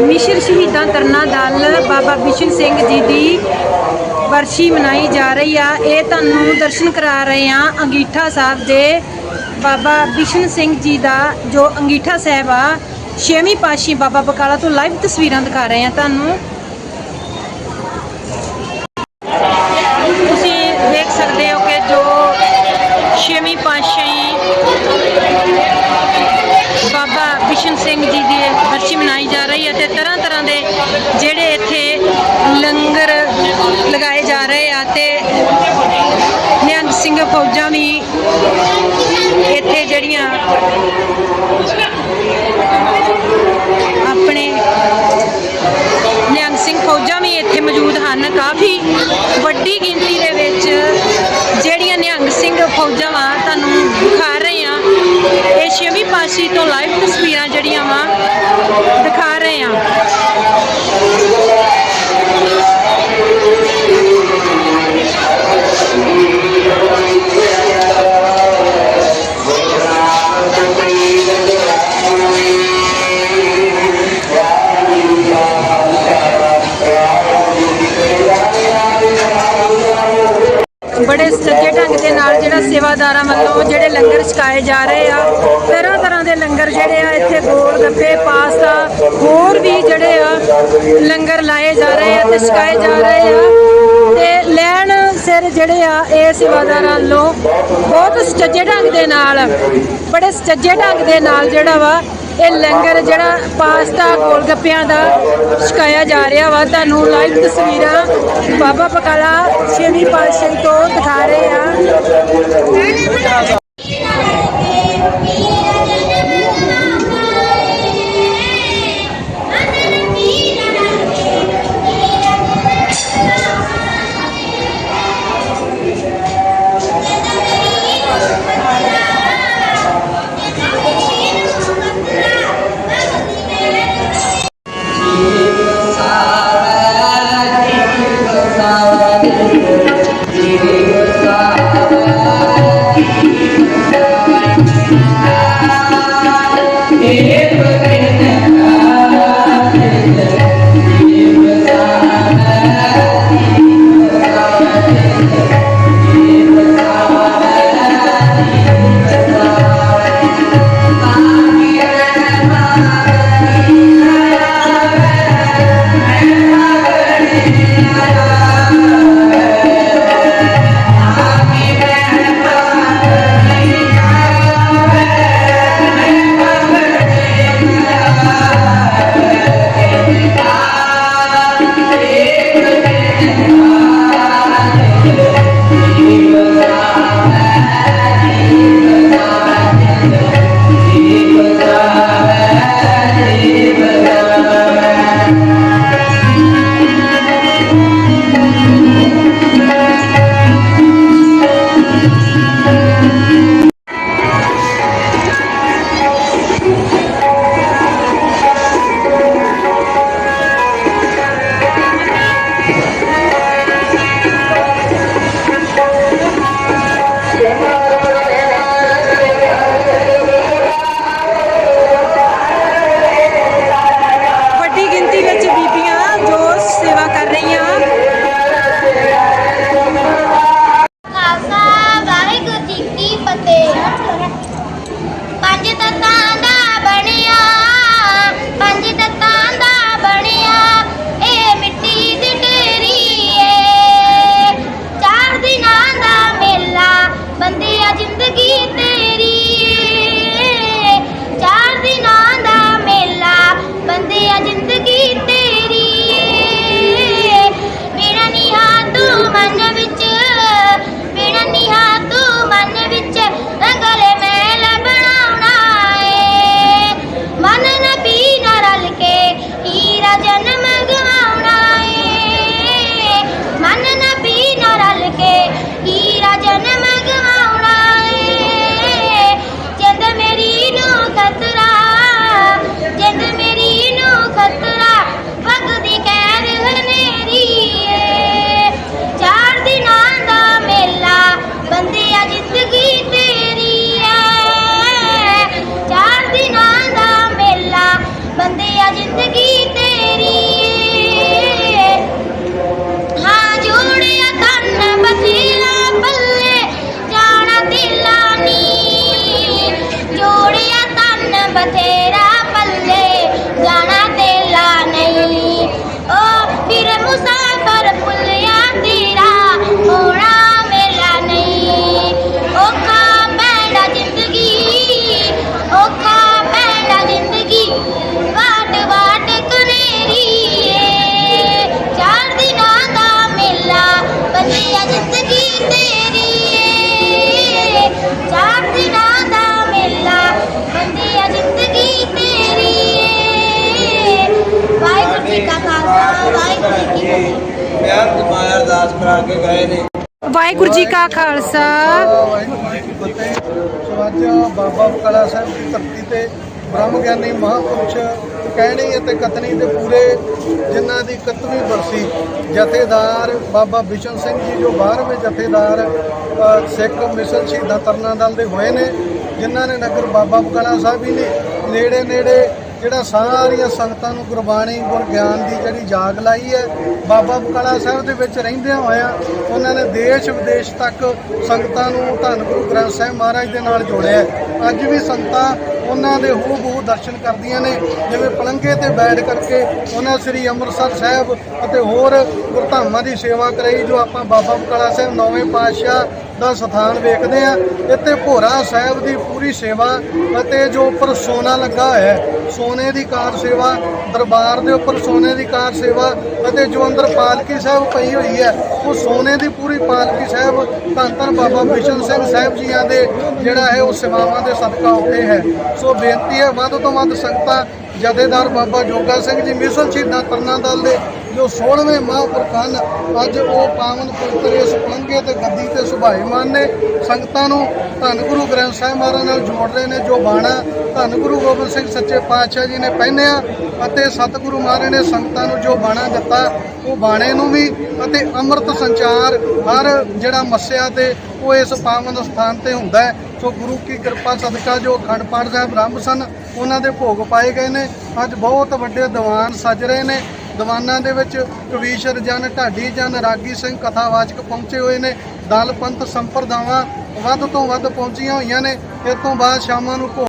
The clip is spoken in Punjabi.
ਮਿਸ਼ਨ ਸ਼ਹੀਦਾਂ ਤਰਨਾ ਦਲ ਬਾਬਾ ਬਿਸ਼ਨ ਸਿੰਘ ਜੀ ਦੀ ਵਰਸ਼ੀ ਮਨਾਈ ਜਾ ਰਹੀ ਆ। ਇਹ ਤੁਹਾਨੂੰ ਦਰਸ਼ਨ ਕਰਾ ਰਹੇ ਆ ਅੰਗੀਠਾ ਸਾਹਿਬ ਦੇ। ਬਾਬਾ ਬਿਸ਼ਨ ਸਿੰਘ ਜੀ ਦਾ ਜੋ ਅੰਗੀਠਾ ਸਾਹਿਬ ਆ, ਛੇਵੀਂ ਪਾਤਸ਼ਾਹੀ ਬਾਬਾ ਬਕਾਲਾ ਤੋਂ ਲਾਈਵ ਤਸਵੀਰਾਂ ਦਿਖਾ ਰਹੇ ਆ ਤੁਹਾਨੂੰ। ਤੁਸੀਂ ਦੇਖ ਸਕਦੇ ਹੋ ਕਿ ਜੋ ਛੇਵੀਂ ਪਾਤਸ਼ਾਹੀ ਬਾਬਾ ਬਿਸ਼ਨ ਸਿੰਘ ਜੀ ਦੀ ਵਰਸ਼ੀ ਮਨਾਈ ਜਾ ਰਹੀ ਹੈ ਤੇ ਤਰ੍ਹਾਂ ਤਰ੍ਹਾਂ ਦੇ ਜਿਹੜੇ ਇੱਥੇ ਲੰਗਰ ਲਗਾਏ ਜਾ ਰਹੇ ਆ ਤੇ ਨਿਹੰਗ ਸਿੰਘ ਫੌਜਾਂ ਵੀ ਇੱਥੇ ਜਿਹੜੀਆਂ ਆਪਣੇ ਨਿਹੰਗ ਸਿੰਘ ਫੌਜਾਂ ਵੀ ਇੱਥੇ ਮੌਜੂਦ ਹਨ। ਕਾਫੀ ਵੱਡੀ ਗਿਣਤੀ ਦੇ ਵਿੱਚ ਜਿਹੜੀਆਂ ਨਿਹੰਗ ਸਿੰਘ ਫੌਜਾਂ ਵਾ, ਤੁਹਾਨੂੰ ਬੁਖਾਰ ਛੇਵੀਂ ਪਾਤਸ਼ਾਹੀ ਤੋਂ ਲਾਈਵ ਤਸਵੀਰਾਂ ਜਿਹੜੀਆਂ ਵਾ ਨਾਲ ਜਿਹੜਾ ਸੇਵਾਦਾਰਾਂ ਵੱਲੋਂ ਜਿਹੜੇ ਲੰਗਰ ਛਕਾਏ ਜਾ ਰਹੇ ਆ, ਤਰ੍ਹਾਂ ਤਰ੍ਹਾਂ ਦੇ ਲੰਗਰ ਜਿਹੜੇ ਆ, ਇੱਥੇ ਗੋਲ ਗੱਪੇ, ਪਾਸਤਾ, ਹੋਰ ਵੀ ਜਿਹੜੇ ਆ ਲੰਗਰ ਲਾਏ ਜਾ ਰਹੇ ਆ ਤੇ ਛਕਾਏ ਜਾ ਰਹੇ ਆ। ਤੇ ਲੈਣ ਸਿਰ ਜਿਹੜੇ ਆ, ਇਹ ਸੇਵਾਦਾਰਾਂ ਵੱਲੋਂ ਬਹੁਤ ਸੁਚੱਜੇ ਢੰਗ ਦੇ ਨਾਲ, ਬੜੇ ਸੁਚੱਜੇ ਢੰਗ ਦੇ ਨਾਲ ਜਿਹੜਾ ਵਾ, ਇਹ ਲੰਗਰ ਜਿਹੜਾ ਪਾਸਤਾ, ਗੋਲ ਗੱਪਿਆਂ ਦਾ ਛਕਾਇਆ ਜਾ ਰਿਹਾ ਵਾ। ਤੁਹਾਨੂੰ ਲਾਈਵ ਤਸਵੀਰਾਂ ਬਾਬਾ ਬਕਾਲਾ ਛੇਵੀਂ ਪਾਤਸ਼ਾਹੀ ਤੋਂ ਦਿਖਾ ਰਹੇ ਵਾਹਿਗੁਰੂ ਜੀ ਕੀ ਫਤਿਹ ਪਿਆਰ ਤੇ ਮਾਇਆ ਅਰਦਾਸ ਕਰਾ ਕੇ ਗਏ ਨੇ। ਵਾਹਿਗੁਰੂ ਜੀ ਕਾ ਖਾਲਸਾ। ਵਾਹਿਗੁਰੂ ਜੀ ਕੀ ਫਤਿਹ ਸੋ ਅੱਜ ਬਾਬਾ ਬਕਾਲਾ ਸਾਹਿਬ ਦੀ ਧਰਤੀ ਤੇ ਬ੍ਰਹਮ ਗਿਆਨੀ ਮਹਾਂਪੁਰਸ਼ ਕਹਿਣੀ ਅਤੇ ਕਤਨੀ ਦੇ ਪੂਰੇ ਜਿਨ੍ਹਾਂ ਦੀ 31ਵੀਂ ਬਰਸੀ ਜਥੇਦਾਰ ਬਾਬਾ ਬਿਸ਼ਨ ਸਿੰਘ ਜੀ ਜੋ 12ਵੇਂ ਜਥੇਦਾਰ ਸਿੱਖ ਮਿਸ਼ਨ ਸ਼ਹੀਦਾਂ ਤਰਨਾ ਦਲ ਦੇ ਹੋਏ ਨੇ ਜਿਨ੍ਹਾਂ ਨੇ ਨਗਰ ਬਾਬਾ ਬਕਾਲਾ ਸਾਹਿਬ ਹੀ ਨੇ ਨੇੜੇ ਨੇੜੇ ਜਿਹੜਾ ਸਾਰੀਆਂ ਸੰਗਤਾਂ ਨੂੰ ਗੁਰਬਾਣੀ ਗੁਰ ਗਿਆਨ ਦੀ ਜਿਹੜੀ ਜਾਗ ਲਾਈ ਹੈ, ਬਾਬਾ ਬਕਾਲਾ ਸਾਹਿਬ ਦੇ ਵਿੱਚ ਰਹਿੰਦਿਆਂ ਹੋਇਆਂ ਉਹਨਾਂ ਨੇ ਦੇਸ਼ ਵਿਦੇਸ਼ ਤੱਕ ਸੰਗਤਾਂ ਨੂੰ ਧੰਨ ਗੁਰੂ ਗ੍ਰੰਥ ਸਾਹਿਬ ਮਹਾਰਾਜ ਦੇ ਨਾਲ ਜੋੜਿਆ ਅੱਜ ਵੀ ਸੰਗਤਾਂ ਉਹਨਾਂ ਦੇ ਹੂ ਬਹੂ ਦਰਸ਼ਨ ਕਰਦੀਆਂ ਨੇ, ਜਿਵੇਂ ਪਲੰਘੇ ਤੇ ਬੈਠ ਕਰਕੇ ਉਹਨਾਂ ਸ੍ਰੀ ਅੰਮ੍ਰਿਤਸਰ ਸਾਹਿਬ ਅਤੇ ਹੋਰ ਗੁਰਧਾਮਾਂ ਦੀ ਸੇਵਾ ਕਰਾਈ, ਜੋ ਆਪਾਂ ਬਾਬਾ ਬਕਾਲਾ ਸਾਹਿਬ ਨੌਵੇਂ ਪਾਤਸ਼ਾਹ ਦਾ ਸਥਾਨ ਵੇਖਦੇ ਆ। ਇੱਥੇ ਭੋਰਾ ਸਾਹਿਬ ਦੀ ਪੂਰੀ ਸੇਵਾ ਅਤੇ ਜੋ ਉੱਪਰ ਸੋਨਾ ਲੱਗਾ ਹੋਇਆ ਹੈ, ਸੋਨੇ ਦੀ ਕਾਰ ਸੇਵਾ, ਦਰਬਾਰ ਦੇ ਉੱਪਰ ਸੋਨੇ ਦੀ ਕਾਰ ਸੇਵਾ ਅਤੇ ਜੋ ਅੰਦਰ ਪਾਲਕੀ ਸਾਹਿਬ ਪਈ ਹੋਈ ਹੈ, ਉਹ ਸੋਨੇ ਦੀ ਪੂਰੀ ਪਾਲਕੀ ਸਾਹਿਬ, ਧੰਨ ਧੰਨ ਬਾਬਾ ਬਿਸ਼ਨ ਸਿੰਘ ਸਾਹਿਬ ਜੀਆਂ ਦੇ ਜਿਹੜਾ ਹੈ, ਉਹ ਸੇਵਾਵਾਂ ਦੇ ਸਦਕਾ ਉੱਤੇ ਹੈ। ਸੋ ਬੇਨਤੀ ਹੈ, ਵੱਧ ਤੋਂ ਵੱਧ ਸੰਗਤਾਂ, ਜਥੇਦਾਰ ਬਾਬਾ ਜੋਗਾ ਸਿੰਘ ਜੀ, ਮਿਸਲ ਸ਼ਹੀਦਾਂ ਤਰਨਾ ਦਲ ਦੇ ਜੋ 16ਵੇਂ ਮਹਾਂਪੁਰਖ ਹਨ, ਅੱਜ ਉਹ ਪਾਵਨ ਪਵਿੱਤਰ ਇਸ ਪਲੰਘੇ ਤੇ ਗੱਦੀ ਤੇ ਸੁਭਾਈਮਾਨ ਨੇ ਸੰਗਤਾਂ ਨੂੰ ਧੰਨ ਗੁਰੂ ਗ੍ਰੰਥ ਸਾਹਿਬ ਮਹਾਰਾਜ ਨਾਲ ਜੋੜ ਰਹੇ ਨੇ, ਜੋ ਬਾਣਾ ਧੰਨ ਗੁਰੂ ਗੋਬਿੰਦ ਸਿੰਘ ਸੱਚੇ ਪਾਤਸ਼ਾਹ ਜੀ ਨੇ ਪਹਿਨਿਆ ਅਤੇ ਸਤਿਗੁਰੂ ਮਹਾਰਾਜ ਨੇ ਸੰਗਤਾਂ ਨੂੰ ਜੋ ਬਾਣਾ ਦਿੱਤਾ, ਉਹ ਬਾਣੇ ਨੂੰ ਵੀ ਅਤੇ ਅੰਮ੍ਰਿਤ ਸੰਚਾਰ ਹਰ ਜਿਹੜਾ ਮੱਸਿਆ ਤੇ ਉਹ ਇਸ ਪਾਵਨ ਸਥਾਨ ਤੇ ਹੁੰਦਾ ਹੈ। ਸੋ ਗੁਰੂ ਕੀ ਕਿਰਪਾ ਸਦਕਾ ਜੋ ਅਖੰਡ ਪਾਠ ਸਾਹਿਬ ਆਰੰਭ ਸਨ, ਉਹਨਾਂ ਦੇ ਭੋਗ ਪਾਏ ਗਏ ਨੇ। ਅੱਜ ਬਹੁਤ ਵੱਡੇ ਦੀਵਾਨ ਸਜ ਰਹੇ ਨੇ। ਦੀਵਾਨਾਂ ਦੇ ਵਿੱਚ ਕਵੀਸ਼ਰ ਜਨ, ਢਾਡੀ ਜਨ, ਰਾਗੀ ਸਿੰਘ ਕਥਾਵਾਚਕ ਪਹੁੰਚੇ ਹੋਏ ਨੇ। ਦਲ, ਪੰਥ, ਸੰਪਰਦਾਵਾਂ ਵੱਧ ਤੋਂ ਵੱਧ ਪਹੁੰਚੀਆਂ ਹੋਈਆਂ ਨੇ। ਇਸ ਤੋਂ ਬਾਅਦ ਸ਼ਾਮਾਂ ਨੂੰ ਭੋਗ